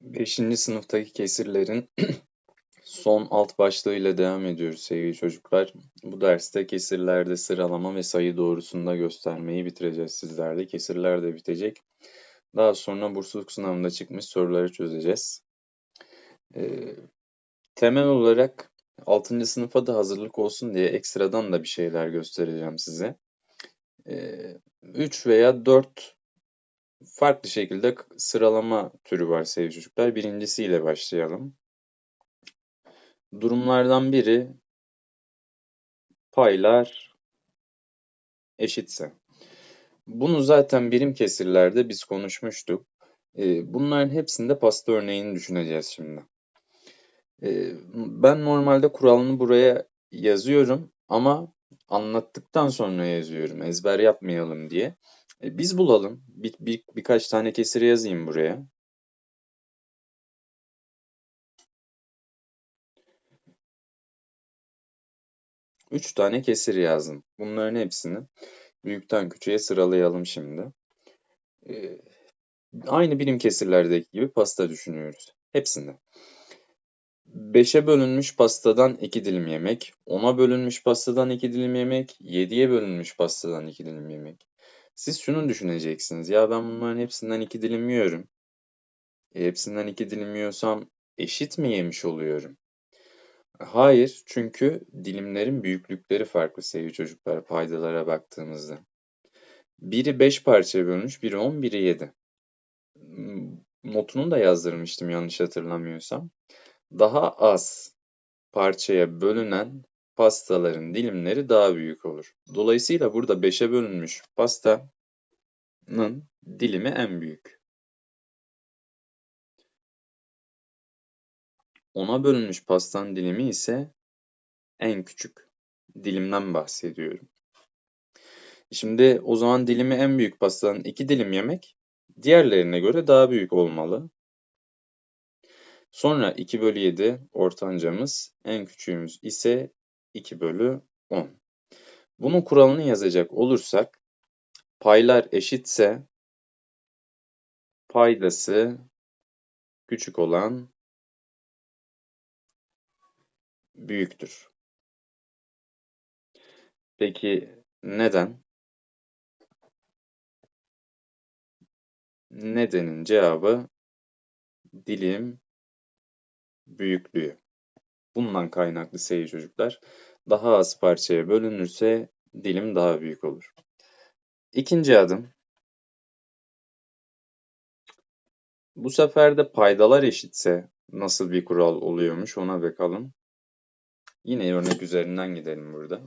Beşinci sınıftaki kesirlerin son alt başlığıyla devam ediyoruz sevgili çocuklar. Bu derste kesirlerde sıralama ve sayı doğrusunda göstermeyi bitireceğiz sizlerle. Kesirler de bitecek. Daha sonra bursluluk sınavında çıkmış soruları çözeceğiz. Ee, temel olarak 6. sınıfa da hazırlık olsun diye ekstradan da bir şeyler göstereceğim size. Ee, 3 veya 4 farklı şekilde sıralama türü var sevgili çocuklar. Birincisiyle başlayalım. Durumlardan biri paylar eşitse. Bunu zaten birim kesirlerde biz konuşmuştuk. Ee, bunların hepsinde pasta örneğini düşüneceğiz şimdi. Ee, ben normalde kuralını buraya yazıyorum ama anlattıktan sonra yazıyorum. Ezber yapmayalım diye. E, biz bulalım. Bir, bir, birkaç tane kesir yazayım buraya. Üç tane kesir yazdım. Bunların hepsini büyükten küçüğe sıralayalım şimdi. Ee, aynı birim kesirlerdeki gibi pasta düşünüyoruz. Hepsinde. 5'e bölünmüş pastadan 2 dilim yemek, 10'a bölünmüş pastadan 2 dilim yemek, 7'ye bölünmüş pastadan 2 dilim yemek. Siz şunu düşüneceksiniz. Ya ben bunların hepsinden 2 dilim yiyorum. E, hepsinden 2 dilim yiyorsam eşit mi yemiş oluyorum? Hayır, çünkü dilimlerin büyüklükleri farklı sevgili çocuklar paydalara baktığımızda. Biri 5 parçaya bölünmüş, biri 10, biri 7. Notunu da yazdırmıştım yanlış hatırlamıyorsam. Daha az parçaya bölünen pastaların dilimleri daha büyük olur. Dolayısıyla burada 5'e bölünmüş pastanın dilimi en büyük. 10'a bölünmüş pastanın dilimi ise en küçük. Dilimden bahsediyorum. Şimdi o zaman dilimi en büyük pastanın 2 dilim yemek diğerlerine göre daha büyük olmalı. Sonra 2 bölü 7 ortancamız, en küçüğümüz ise 2 bölü 10. Bunun kuralını yazacak olursak, paylar eşitse paydası küçük olan büyüktür. Peki neden? Nedenin cevabı dilim büyüklüğü. Bundan kaynaklı sevgili çocuklar. Daha az parçaya bölünürse dilim daha büyük olur. İkinci adım. Bu sefer de paydalar eşitse nasıl bir kural oluyormuş ona bakalım. Yine örnek üzerinden gidelim burada.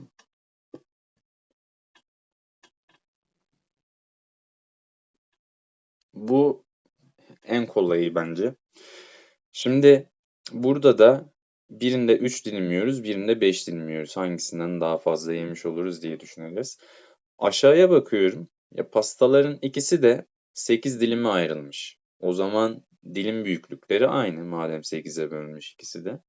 Bu en kolayı bence. Şimdi burada da birinde 3 dilimliyoruz, birinde 5 dilimliyoruz. Hangisinden daha fazla yemiş oluruz diye düşüneceğiz. Aşağıya bakıyorum. Ya pastaların ikisi de 8 dilime ayrılmış. O zaman dilim büyüklükleri aynı madem 8'e bölünmüş ikisi de.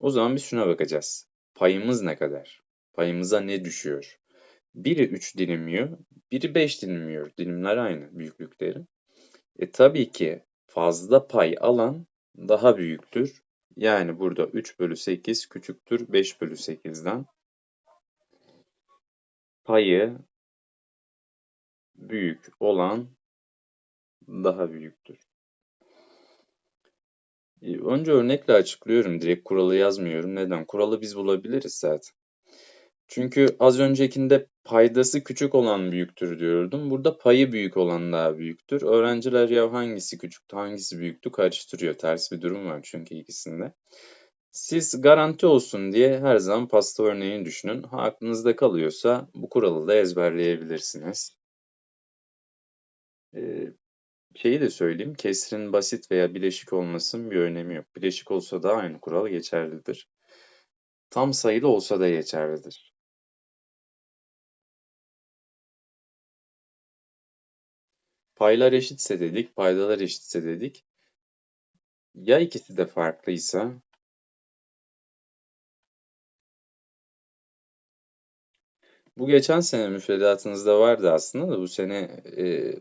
O zaman biz şuna bakacağız. Payımız ne kadar? Payımıza ne düşüyor? Biri 3 dilimliyor, biri 5 dilimliyor. Dilimler aynı büyüklükleri. E tabii ki fazla pay alan daha büyüktür. Yani burada 3 bölü 8 küçüktür 5 bölü 8'den. Payı büyük olan daha büyüktür. E, önce örnekle açıklıyorum. Direkt kuralı yazmıyorum. Neden? Kuralı biz bulabiliriz zaten. Çünkü az öncekinde paydası küçük olan büyüktür diyordum. Burada payı büyük olan daha büyüktür. Öğrenciler ya hangisi küçüktü hangisi büyüktü karıştırıyor. Ters bir durum var çünkü ikisinde. Siz garanti olsun diye her zaman pasta örneğini düşünün. Ha, aklınızda kalıyorsa bu kuralı da ezberleyebilirsiniz. Ee, şeyi de söyleyeyim. Kesrin basit veya bileşik olmasının bir önemi yok. Bileşik olsa da aynı kural geçerlidir. Tam sayılı olsa da geçerlidir. Paylar eşitse dedik, paydalar eşitse dedik. Ya ikisi de farklıysa? Bu geçen sene müfredatınızda vardı aslında da bu sene e,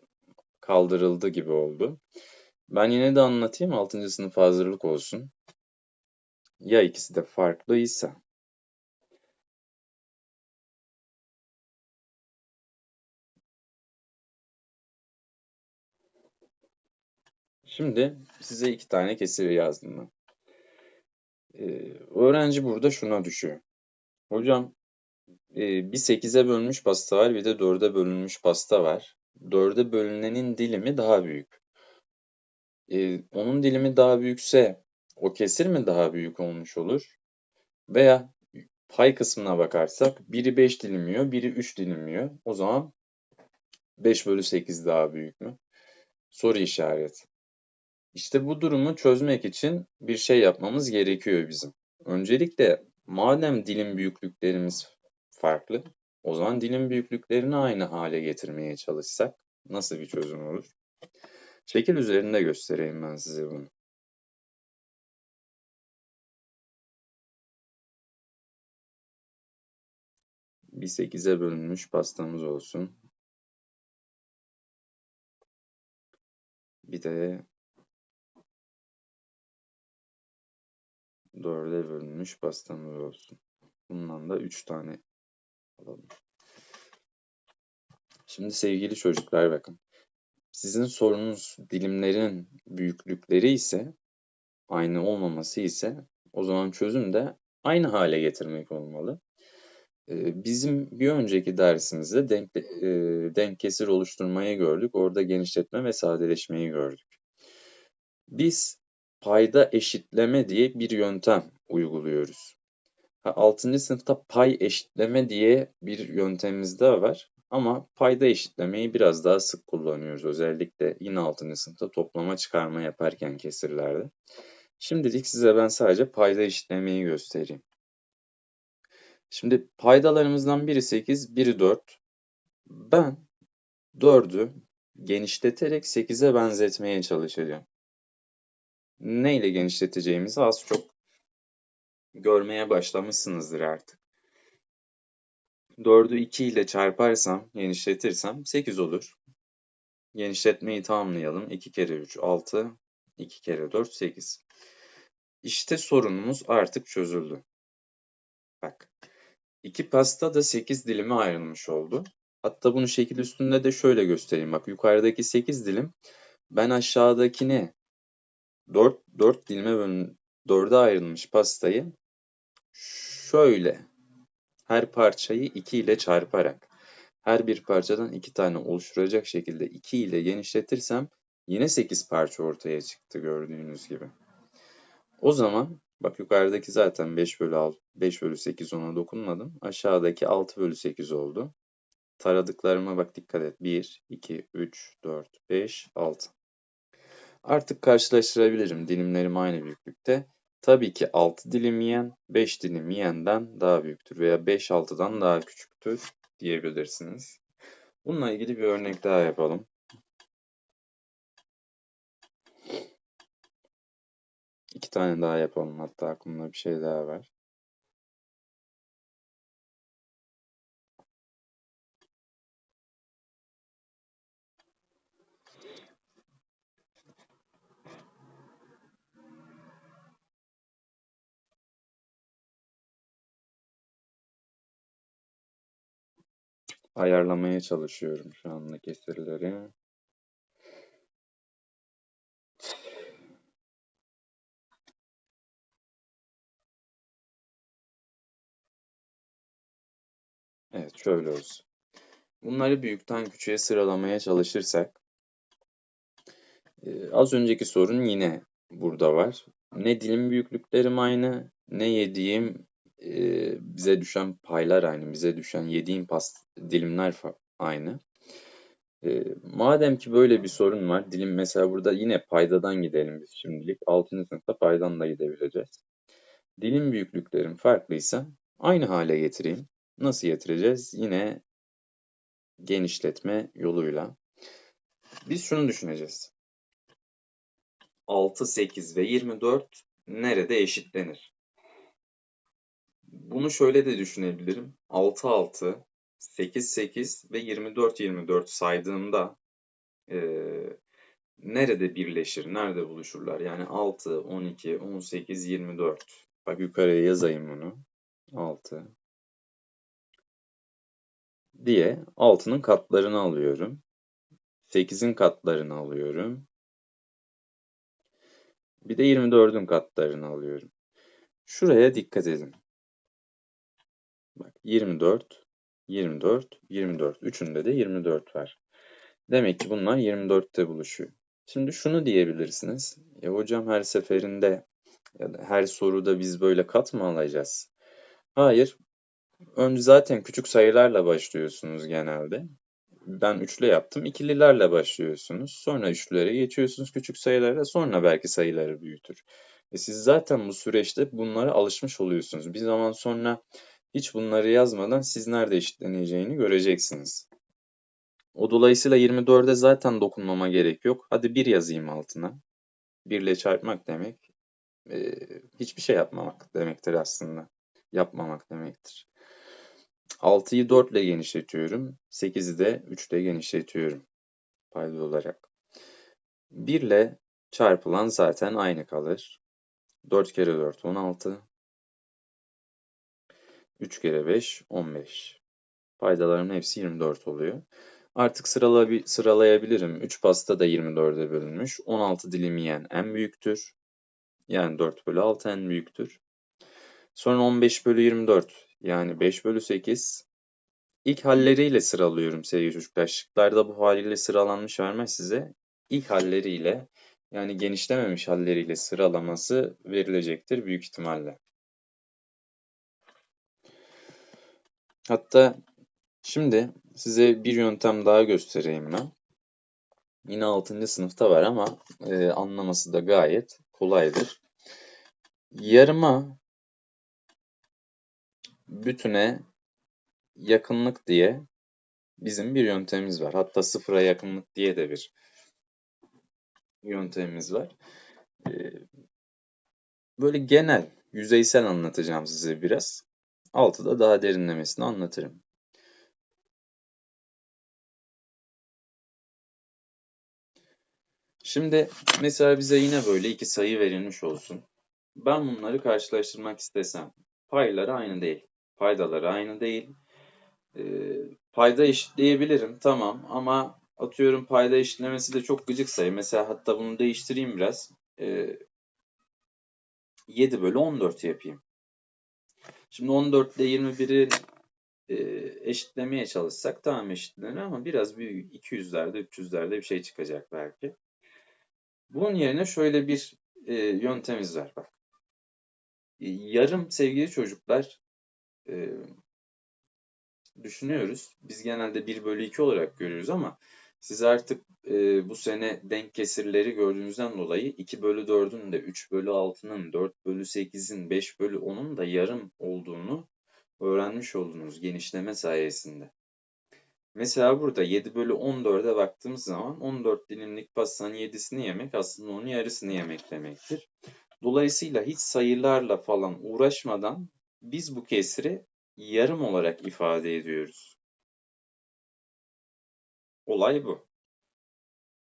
kaldırıldı gibi oldu. Ben yine de anlatayım 6. sınıf hazırlık olsun. Ya ikisi de farklıysa. Şimdi size iki tane kesir yazdım ben. Ee, öğrenci burada şuna düşüyor. Hocam e, bir 8'e bölünmüş pasta var bir de 4'e bölünmüş pasta var. 4'e bölünenin dilimi daha büyük. Ee, onun dilimi daha büyükse o kesir mi daha büyük olmuş olur? Veya pay kısmına bakarsak biri 5 dilim biri 3 dilim O zaman 5 bölü 8 daha büyük mü? Soru işareti. İşte bu durumu çözmek için bir şey yapmamız gerekiyor bizim. Öncelikle madem dilim büyüklüklerimiz farklı, o zaman dilim büyüklüklerini aynı hale getirmeye çalışsak nasıl bir çözüm olur? Şekil üzerinde göstereyim ben size bunu. Bir 8'e bölünmüş pastamız olsun. Bir de 4'e bölünmüş pastamız olsun. Bundan da 3 tane alalım. Şimdi sevgili çocuklar bakın. Sizin sorunuz dilimlerin büyüklükleri ise aynı olmaması ise o zaman çözüm de aynı hale getirmek olmalı. Ee, bizim bir önceki dersimizde denk, e, denk kesir oluşturmayı gördük. Orada genişletme ve sadeleşmeyi gördük. Biz payda eşitleme diye bir yöntem uyguluyoruz. 6. sınıfta pay eşitleme diye bir yöntemimiz daha var. Ama payda eşitlemeyi biraz daha sık kullanıyoruz. Özellikle yine 6. sınıfta toplama çıkarma yaparken kesirlerde. Şimdilik size ben sadece payda eşitlemeyi göstereyim. Şimdi paydalarımızdan biri 8, biri 4. Ben 4'ü genişleterek 8'e benzetmeye çalışacağım. Ne ile genişleteceğimizi az çok görmeye başlamışsınızdır artık. 4'ü 2 ile çarparsam, genişletirsem 8 olur. Genişletmeyi tamamlayalım. 2 kere 3 6, 2 kere 4 8. İşte sorunumuz artık çözüldü. Bak. İki pasta da 8 dilime ayrılmış oldu. Hatta bunu şekil üstünde de şöyle göstereyim. Bak yukarıdaki 8 dilim ben aşağıdakini 4, 4 dilime bölün 4'e ayrılmış pastayı şöyle her parçayı 2 ile çarparak her bir parçadan 2 tane oluşturacak şekilde 2 ile genişletirsem yine 8 parça ortaya çıktı gördüğünüz gibi. O zaman bak yukarıdaki zaten 5 bölü 6, 5 bölü 8 ona dokunmadım. Aşağıdaki 6 bölü 8 oldu. Taradıklarıma bak dikkat et. 1, 2, 3, 4, 5, 6. Artık karşılaştırabilirim. Dilimlerim aynı büyüklükte. Tabii ki 6 dilim yiyen 5 dilim yiyenden daha büyüktür veya 5 6'dan daha küçüktür diyebilirsiniz. Bununla ilgili bir örnek daha yapalım. İki tane daha yapalım hatta aklımda bir şey daha var. Ayarlamaya çalışıyorum şu anda kesirleri. Evet şöyle olsun. Bunları büyükten küçüğe sıralamaya çalışırsak az önceki sorun yine burada var. Ne dilim büyüklüklerim aynı ne yediğim bize düşen paylar aynı. Bize düşen yediğim past dilimler aynı. E, madem ki böyle bir sorun var, dilim mesela burada yine paydadan gidelim biz şimdilik. 6. sınıfta paydan da gidebileceğiz. Dilim büyüklüklerim farklıysa aynı hale getireyim. Nasıl getireceğiz? Yine genişletme yoluyla. Biz şunu düşüneceğiz. 6, 8 ve 24 nerede eşitlenir? Bunu şöyle de düşünebilirim. 6, 6, 8, 8 ve 24, 24 saydığımda e, nerede birleşir, nerede buluşurlar? Yani 6, 12, 18, 24. Bak yukarıya yazayım bunu. 6 diye 6'nın katlarını alıyorum. 8'in katlarını alıyorum. Bir de 24'ün katlarını alıyorum. Şuraya dikkat edin. Bak 24, 24, 24. Üçünde de 24 var. Demek ki bunlar 24'te buluşuyor. Şimdi şunu diyebilirsiniz. Ya hocam her seferinde ya da her soruda biz böyle kat mı alacağız? Hayır. Önce zaten küçük sayılarla başlıyorsunuz genelde. Ben üçlü yaptım. İkililerle başlıyorsunuz. Sonra üçlülere geçiyorsunuz küçük sayılara. Sonra belki sayıları büyütür. E siz zaten bu süreçte bunlara alışmış oluyorsunuz. Bir zaman sonra hiç bunları yazmadan siz nerede eşitleneceğini göreceksiniz. O dolayısıyla 24'e zaten dokunmama gerek yok. Hadi 1 yazayım altına. 1 ile çarpmak demek e, hiçbir şey yapmamak demektir aslında. Yapmamak demektir. 6'yı 4 ile genişletiyorum. 8'i de 3 ile genişletiyorum. Payda olarak. 1 ile çarpılan zaten aynı kalır. 4 kere 4 16. 3 kere 5 15. Paydaların hepsi 24 oluyor. Artık sıralayabilirim. 3 pasta da 24'e bölünmüş. 16 dilim yiyen en büyüktür. Yani 4 bölü 6 en büyüktür. Sonra 15 bölü 24 yani 5 bölü 8. İlk halleriyle sıralıyorum sevgili çocuklar. Şıklarda bu haliyle sıralanmış vermez size. İlk halleriyle yani genişlememiş halleriyle sıralaması verilecektir büyük ihtimalle. Hatta şimdi size bir yöntem daha göstereyim ben. Yine 6. sınıfta var ama e, anlaması da gayet kolaydır. Yarıma bütüne yakınlık diye bizim bir yöntemimiz var. Hatta sıfıra yakınlık diye de bir yöntemimiz var. E, böyle genel, yüzeysel anlatacağım size biraz. Altıda daha derinlemesine anlatırım. Şimdi mesela bize yine böyle iki sayı verilmiş olsun. Ben bunları karşılaştırmak istesem payları aynı değil. Paydaları aynı değil. E, payda eşitleyebilirim tamam ama atıyorum payda eşitlemesi de çok gıcık sayı. Mesela hatta bunu değiştireyim biraz. E, 7 bölü 14 yapayım. Şimdi 14 ile 21'i e, eşitlemeye çalışsak tamam eşitlenir ama biraz büyük 200'lerde 300'lerde bir şey çıkacak belki. Bunun yerine şöyle bir e, yöntemimiz var bak. E, yarım sevgili çocuklar e, düşünüyoruz. Biz genelde 1 bölü 2 olarak görüyoruz ama siz artık e, bu sene denk kesirleri gördüğünüzden dolayı 2 bölü 4'ün de 3 bölü 6'nın 4 bölü 8'in 5 bölü 10'un da yarım olduğunu öğrenmiş oldunuz genişleme sayesinde. Mesela burada 7 bölü 14'e baktığımız zaman 14 dilimlik pastanın 7'sini yemek aslında onun yarısını yemek demektir. Dolayısıyla hiç sayılarla falan uğraşmadan biz bu kesri yarım olarak ifade ediyoruz. Olay bu.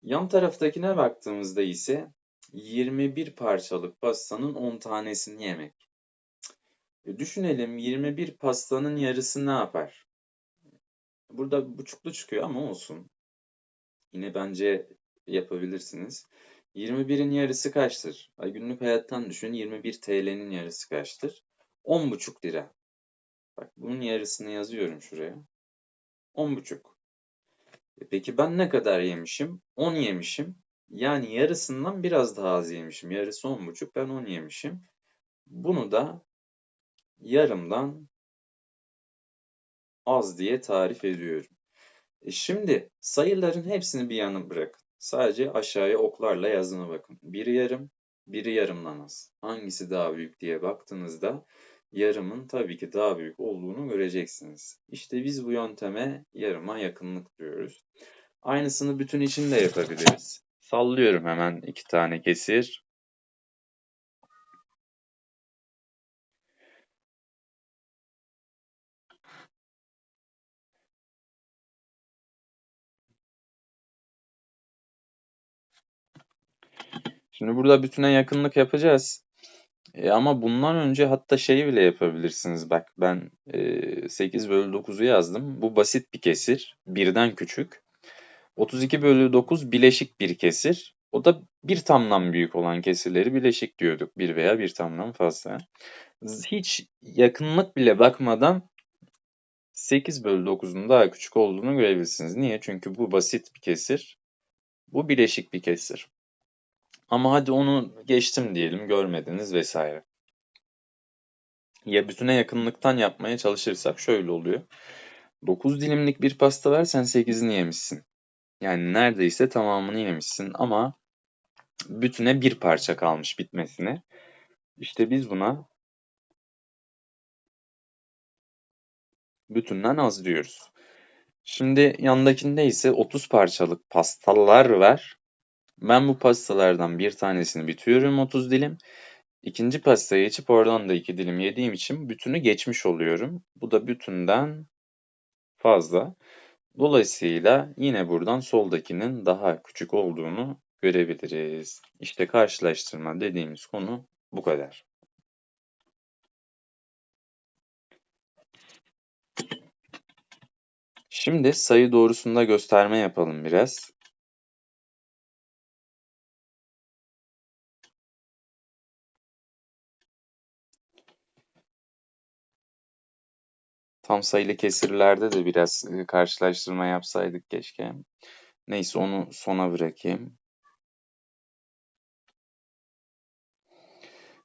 Yan taraftakine baktığımızda ise 21 parçalık pastanın 10 tanesini yemek. E düşünelim 21 pastanın yarısı ne yapar? Burada buçuklu çıkıyor ama olsun. Yine bence yapabilirsiniz. 21'in yarısı kaçtır? Ay günlük hayattan düşün. 21 TL'nin yarısı kaçtır? 10,5 lira. Bak bunun yarısını yazıyorum şuraya. 10,5. E peki ben ne kadar yemişim? 10 yemişim. Yani yarısından biraz daha az yemişim. Yarısı 10,5 ben 10 yemişim. Bunu da yarımdan az diye tarif ediyorum. E şimdi sayıların hepsini bir yana bırakın. Sadece aşağıya oklarla yazına bakın. Biri yarım, biri yarımdan az. Hangisi daha büyük diye baktığınızda yarımın tabii ki daha büyük olduğunu göreceksiniz. İşte biz bu yönteme yarıma yakınlık diyoruz. Aynısını bütün için de yapabiliriz. Sallıyorum hemen iki tane kesir. Şimdi burada bütüne yakınlık yapacağız. E ama bundan önce hatta şeyi bile yapabilirsiniz. Bak ben e, 8 bölü 9'u yazdım. Bu basit bir kesir. Birden küçük. 32 bölü 9 bileşik bir kesir. O da bir tamdan büyük olan kesirleri bileşik diyorduk. Bir veya bir tamdan fazla. Hiç yakınlık bile bakmadan 8 bölü 9'un daha küçük olduğunu görebilirsiniz. Niye? Çünkü bu basit bir kesir. Bu bileşik bir kesir. Ama hadi onu geçtim diyelim görmediniz vesaire. Ya bütüne yakınlıktan yapmaya çalışırsak şöyle oluyor. 9 dilimlik bir pasta var sen 8'ini yemişsin. Yani neredeyse tamamını yemişsin ama bütüne bir parça kalmış bitmesine. İşte biz buna bütünden az diyoruz. Şimdi yandakinde ise 30 parçalık pastalar var. Ben bu pastalardan bir tanesini bitiyorum 30 dilim. İkinci pastaya geçip oradan da iki dilim yediğim için bütünü geçmiş oluyorum. Bu da bütünden fazla. Dolayısıyla yine buradan soldakinin daha küçük olduğunu görebiliriz. İşte karşılaştırma dediğimiz konu bu kadar. Şimdi sayı doğrusunda gösterme yapalım biraz. Tam sayılı kesirlerde de biraz e, karşılaştırma yapsaydık keşke. Neyse onu sona bırakayım.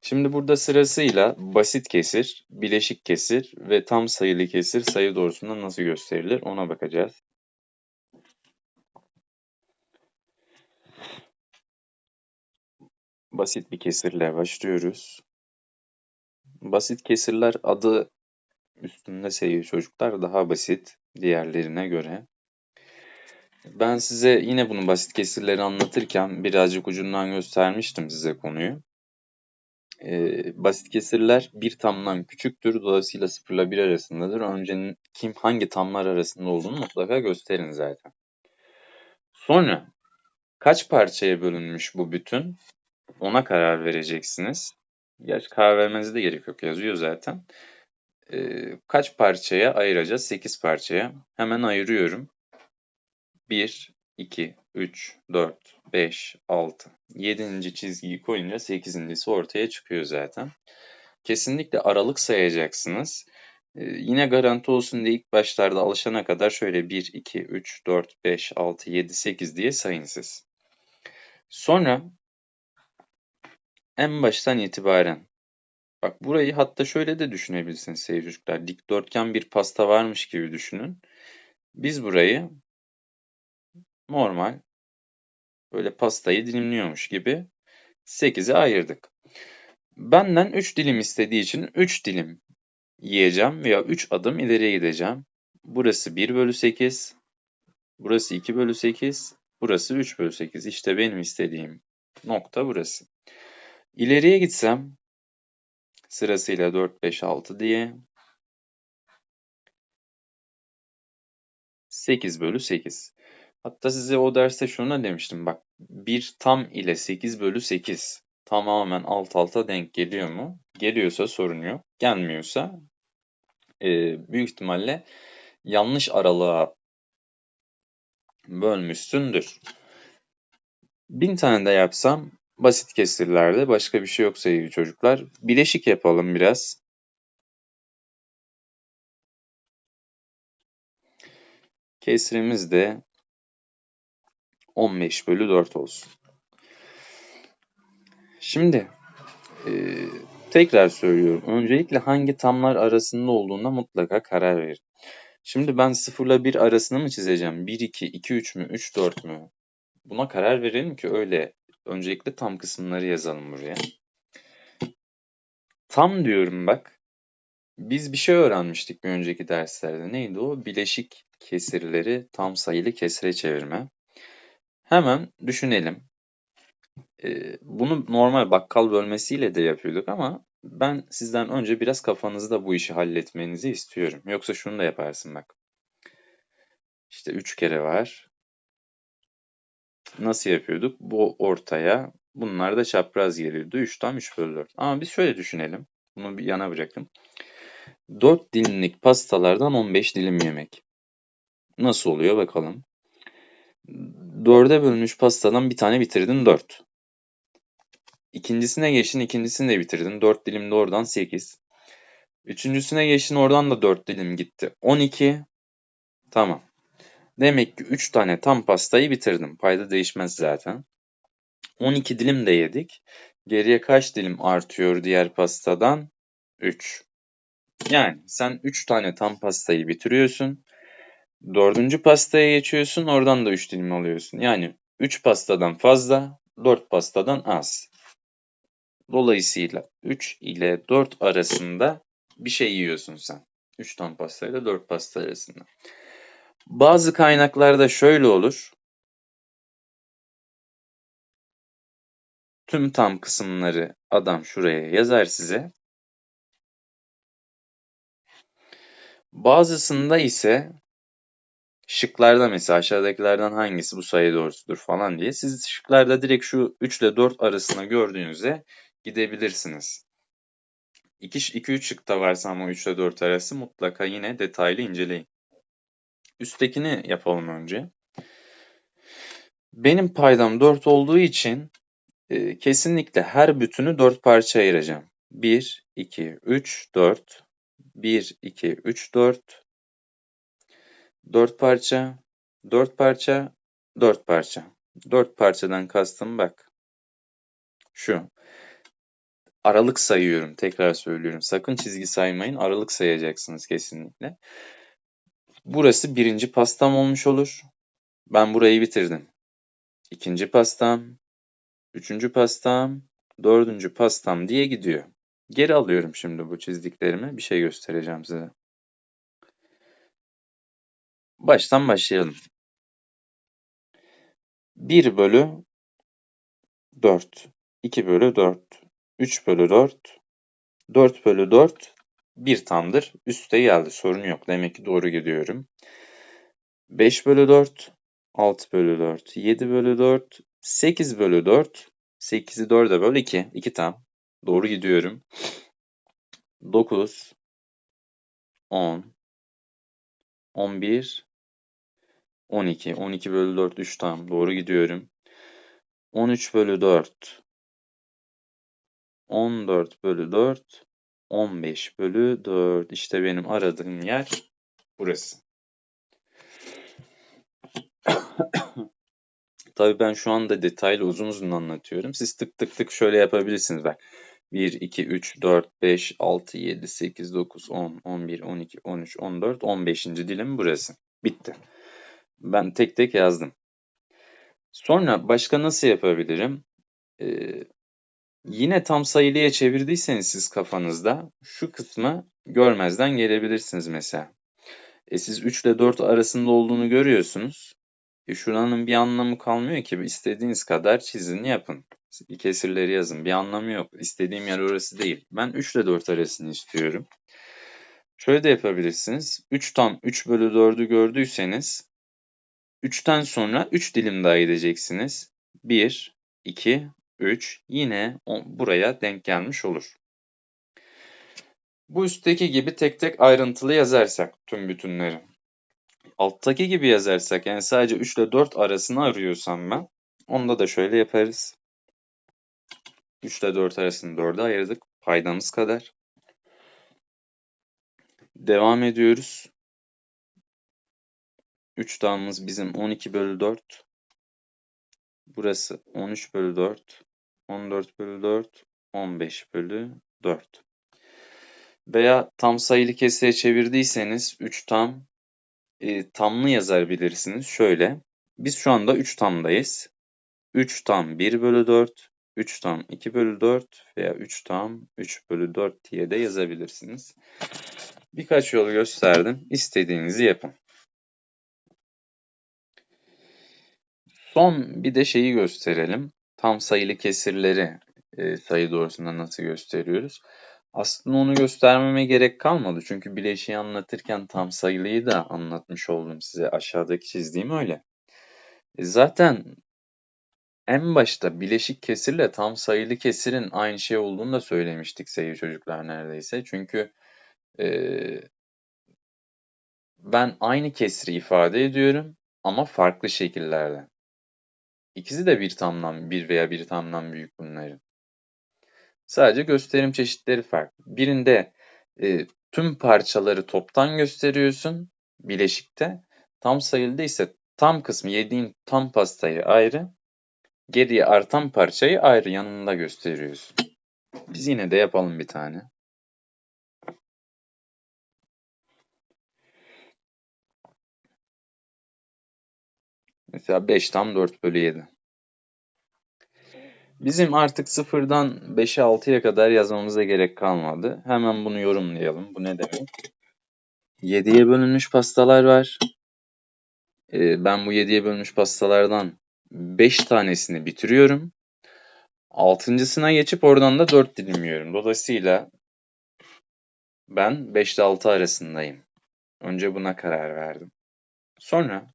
Şimdi burada sırasıyla basit kesir, bileşik kesir ve tam sayılı kesir sayı doğrusunda nasıl gösterilir ona bakacağız. Basit bir kesirle başlıyoruz. Basit kesirler adı üstünde sevgili çocuklar daha basit diğerlerine göre. Ben size yine bunu basit kesirleri anlatırken birazcık ucundan göstermiştim size konuyu. Ee, basit kesirler bir tamdan küçüktür. Dolayısıyla 0 ile 1 arasındadır. Önce kim hangi tamlar arasında olduğunu mutlaka gösterin zaten. Sonra kaç parçaya bölünmüş bu bütün? Ona karar vereceksiniz. Gerçi karar vermenize de gerek yok. Yazıyor zaten. Ee, kaç parçaya ayıracağız? 8 parçaya. Hemen ayırıyorum. 1, 2, 3, 4, 5, 6. 7. çizgiyi koyunca 8.si ortaya çıkıyor zaten. Kesinlikle aralık sayacaksınız. Ee, yine garanti olsun diye ilk başlarda alışana kadar şöyle 1, 2, 3, 4, 5, 6, 7, 8 diye sayın siz. Sonra en baştan itibaren bak burayı hatta şöyle de düşünebilirsiniz sevgili çocuklar. Dikdörtgen bir pasta varmış gibi düşünün. Biz burayı normal böyle pastayı dilimliyormuş gibi 8'e ayırdık. Benden 3 dilim istediği için 3 dilim yiyeceğim veya 3 adım ileriye gideceğim. Burası 1 bölü 8, burası 2 bölü 8, burası 3 bölü 8. İşte benim istediğim nokta burası. İleriye gitsem sırasıyla 4, 5, 6 diye 8 bölü 8. Hatta size o derste şunu demiştim bak bir tam ile 8 bölü 8 tamamen alt alta denk geliyor mu? Geliyorsa sorun yok. Gelmiyorsa e, büyük ihtimalle yanlış aralığa bölmüşsündür. Bin tane de yapsam basit kesirlerde başka bir şey yok sevgili çocuklar. Bileşik yapalım biraz. Kesrimiz de 15 bölü 4 olsun. Şimdi e, tekrar söylüyorum. Öncelikle hangi tamlar arasında olduğuna mutlaka karar verin. Şimdi ben 0 ile 1 arasını mı çizeceğim? 1, 2, 2, 3 mü? 3, 4 mü? Buna karar verelim ki öyle. Öncelikle tam kısımları yazalım buraya. Tam diyorum bak. Biz bir şey öğrenmiştik bir önceki derslerde. Neydi o? Bileşik kesirleri tam sayılı kesire çevirme. Hemen düşünelim. Ee, bunu normal bakkal bölmesiyle de yapıyorduk ama ben sizden önce biraz kafanızda bu işi halletmenizi istiyorum. Yoksa şunu da yaparsın bak. İşte 3 kere var. Nasıl yapıyorduk? Bu ortaya, Bunlar da çapraz geliyordu. 3 tam 3 bölü 4. Ama biz şöyle düşünelim. Bunu bir yana bırakın. 4 dilimlik pastalardan 15 dilim yemek. Nasıl oluyor bakalım. 4'e bölünmüş pastadan bir tane bitirdin 4. İkincisine geçtin ikincisini de bitirdin. 4 dilim de oradan 8. Üçüncüsüne geçtin oradan da 4 dilim gitti. 12. Tamam. Demek ki 3 tane tam pastayı bitirdim. Payda değişmez zaten. 12 dilim de yedik. Geriye kaç dilim artıyor diğer pastadan? 3. Yani sen 3 tane tam pastayı bitiriyorsun. Dördüncü pastaya geçiyorsun. Oradan da 3 dilim alıyorsun. Yani 3 pastadan fazla, 4 pastadan az. Dolayısıyla 3 ile 4 arasında bir şey yiyorsun sen. 3 tam pastayla 4 pasta arasında. Bazı kaynaklarda şöyle olur. Tüm tam kısımları adam şuraya yazar size. Bazısında ise şıklarda mesela aşağıdakilerden hangisi bu sayı doğrusudur falan diye siz şıklarda direkt şu 3 ile 4 arasında gördüğünüzde gidebilirsiniz. 2-3 şıkta varsa ama 3 ile 4 arası mutlaka yine detaylı inceleyin. Üsttekini yapalım önce. Benim paydam 4 olduğu için e, kesinlikle her bütünü 4 parça ayıracağım. 1, 2, 3, 4. 1, 2, 3, 4. 4 parça, 4 parça, 4 parça. 4 parçadan kastım bak. Şu. Aralık sayıyorum. Tekrar söylüyorum. Sakın çizgi saymayın. Aralık sayacaksınız kesinlikle. Burası birinci pastam olmuş olur. Ben burayı bitirdim. İkinci pastam, üçüncü pastam, dördüncü pastam diye gidiyor. Geri alıyorum şimdi bu çizdiklerimi. Bir şey göstereceğim size. Baştan başlayalım. 1 bölü 4, 2 bölü 4, 3 bölü 4, 4 bölü 4, 1 tamdır. Üste geldi sorun yok. Demek ki doğru gidiyorum. 5 bölü 4, 6 bölü 4, 7 bölü 4, 8 bölü 4, 8'i 4'e böl 2, 2 tam. Doğru gidiyorum. 9, 10, 11, 12. 12 bölü 4 3 tam. Doğru gidiyorum. 13 bölü 4. 14 bölü 4. 15 bölü 4. İşte benim aradığım yer burası. Tabii ben şu anda detaylı uzun uzun anlatıyorum. Siz tık tık tık şöyle yapabilirsiniz bak. 1, 2, 3, 4, 5, 6, 7, 8, 9, 10, 11, 12, 13, 14, 15. dilim burası. Bitti. Ben tek tek yazdım. Sonra başka nasıl yapabilirim? Ee, yine tam sayılıya çevirdiyseniz siz kafanızda şu kısmı görmezden gelebilirsiniz mesela. E siz 3 ile 4 arasında olduğunu görüyorsunuz. E şuranın bir anlamı kalmıyor ki. İstediğiniz kadar çizin yapın. Kesirleri yazın. Bir anlamı yok. İstediğim yer orası değil. Ben 3 ile 4 arasını istiyorum. Şöyle de yapabilirsiniz. 3 tam 3 bölü 4'ü gördüyseniz 3'ten sonra 3 dilim daha gideceksiniz. 1, 2, 3 yine buraya denk gelmiş olur. Bu üstteki gibi tek tek ayrıntılı yazarsak tüm bütünleri. Alttaki gibi yazarsak yani sadece 3 ile 4 arasını arıyorsam ben onda da şöyle yaparız. 3 ile 4 arasını 4'e ayırdık. Paydamız kadar. Devam ediyoruz. 3 damımız bizim 12 bölü 4. Burası 13 bölü 4. 14 bölü 4. 15 bölü 4. Veya tam sayılı kesire çevirdiyseniz 3 tam e, tamlı yazabilirsiniz. Şöyle. Biz şu anda 3 tamdayız. 3 tam 1 bölü 4. 3 tam 2 bölü 4 veya 3 tam 3 bölü 4 diye de yazabilirsiniz. Birkaç yol gösterdim. İstediğinizi yapın. Son bir de şeyi gösterelim. Tam sayılı kesirleri e, sayı doğrusunda nasıl gösteriyoruz? Aslında onu göstermeme gerek kalmadı. Çünkü bileşiği anlatırken tam sayılıyı da anlatmış oldum size. Aşağıdaki çizdiğim öyle. E zaten En başta bileşik kesirle tam sayılı kesirin aynı şey olduğunu da söylemiştik sevgili çocuklar neredeyse. Çünkü eee, ben aynı kesri ifade ediyorum ama farklı şekillerde. İkisi de bir tamdan, bir veya bir tamdan büyük bunların. Sadece gösterim çeşitleri farklı. Birinde e, tüm parçaları toptan gösteriyorsun bileşikte. Tam sayılıda ise tam kısmı yediğin tam pastayı ayrı, geriye artan parçayı ayrı yanında gösteriyorsun. Biz yine de yapalım bir tane. Mesela 5 tam 4 bölü 7. Bizim artık sıfırdan 5'e 6'ya kadar yazmamıza gerek kalmadı. Hemen bunu yorumlayalım. Bu ne demek? 7'ye bölünmüş pastalar var. Ee, ben bu 7'ye bölünmüş pastalardan 5 tanesini bitiriyorum. Altıncısına geçip oradan da 4 dilimliyorum. Dolayısıyla ben 5 ile 6 arasındayım. Önce buna karar verdim. Sonra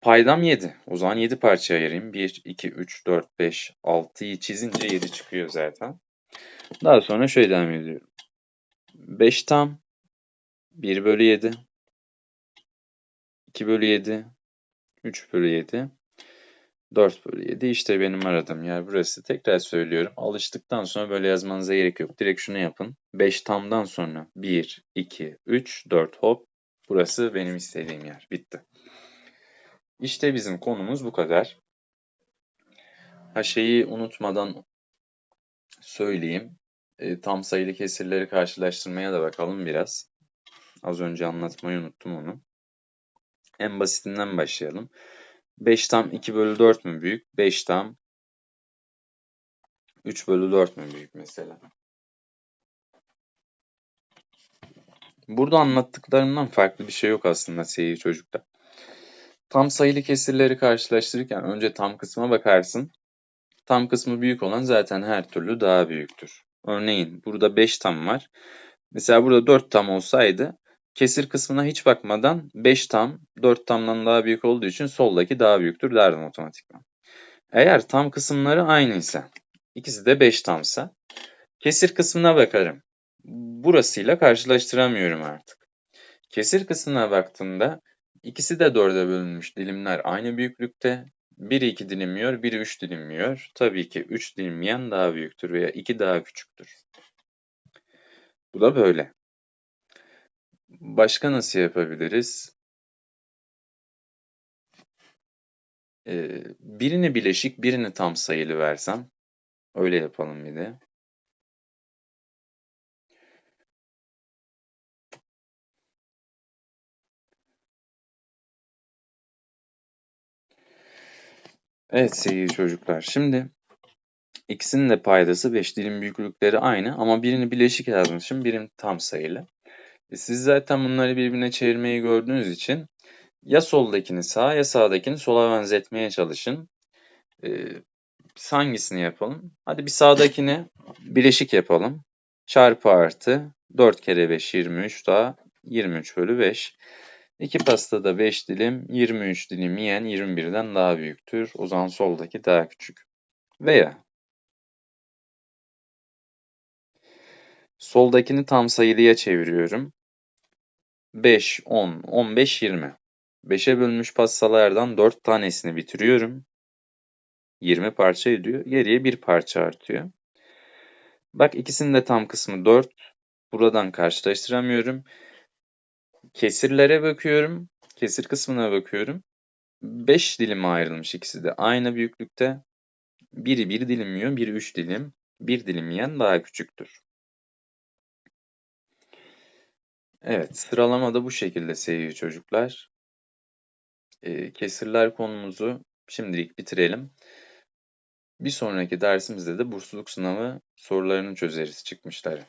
paydam 7. O zaman 7 parçaya ayırayım. 1, 2, 3, 4, 5, 6'yı çizince 7 çıkıyor zaten. Daha sonra şöyle devam ediyorum. 5 tam 1 bölü 7 2 bölü 7 3 bölü 7 4 bölü 7 işte benim aradığım yer burası. Tekrar söylüyorum. Alıştıktan sonra böyle yazmanıza gerek yok. Direkt şunu yapın. 5 tamdan sonra 1, 2, 3, 4 hop. Burası benim istediğim yer. Bitti. İşte bizim konumuz bu kadar. Ha şeyi unutmadan söyleyeyim. E, tam sayılı kesirleri karşılaştırmaya da bakalım biraz. Az önce anlatmayı unuttum onu. En basitinden başlayalım. 5 tam 2 bölü 4 mü büyük? 5 tam 3 bölü 4 mü büyük mesela? Burada anlattıklarımdan farklı bir şey yok aslında sevgili çocuklar. Tam sayılı kesirleri karşılaştırırken önce tam kısma bakarsın. Tam kısmı büyük olan zaten her türlü daha büyüktür. Örneğin burada 5 tam var. Mesela burada 4 tam olsaydı kesir kısmına hiç bakmadan 5 tam 4 tamdan daha büyük olduğu için soldaki daha büyüktür derdim otomatikman. Eğer tam kısımları aynıysa, ikisi de 5 tamsa kesir kısmına bakarım. Burasıyla karşılaştıramıyorum artık. Kesir kısmına baktığımda ikisi de 4'e bölünmüş dilimler aynı büyüklükte. Biri 2 dilimliyor, biri 3 dilimliyor. Tabii ki 3 dilimleyen daha büyüktür veya 2 daha küçüktür. Bu da böyle. Başka nasıl yapabiliriz? Ee, birini bileşik, birini tam sayılı versem. Öyle yapalım bir de. Evet sevgili çocuklar. Şimdi ikisinin de paydası 5 dilim büyüklükleri aynı ama birini bileşik yazmışım, birini tam sayılı. E siz zaten bunları birbirine çevirmeyi gördüğünüz için ya soldakini sağa ya sağdakini sola benzetmeye çalışın. Ee, hangisini yapalım? Hadi bir sağdakini bileşik yapalım. Çarpı artı 4 kere 5 23 daha 23 bölü 5. İki pastada 5 dilim 23 dilim yiyen 21'den daha büyüktür. O zaman soldaki daha küçük. Veya soldakini tam sayılıya çeviriyorum. 5, 10, 15, 20. 5'e bölünmüş pastalardan 4 tanesini bitiriyorum. 20 parça ediyor. Geriye bir parça artıyor. Bak ikisinin de tam kısmı 4. Buradan karşılaştıramıyorum. Kesirlere bakıyorum. Kesir kısmına bakıyorum. 5 dilime ayrılmış ikisi de. Aynı büyüklükte. Biri 1 dilim yiyor, biri 3 dilim. 1 dilim yiyen daha küçüktür. Evet, sıralama da bu şekilde sevgili çocuklar. Ee, kesirler konumuzu şimdilik bitirelim. Bir sonraki dersimizde de bursluluk sınavı sorularını çözeriz çıkmışları.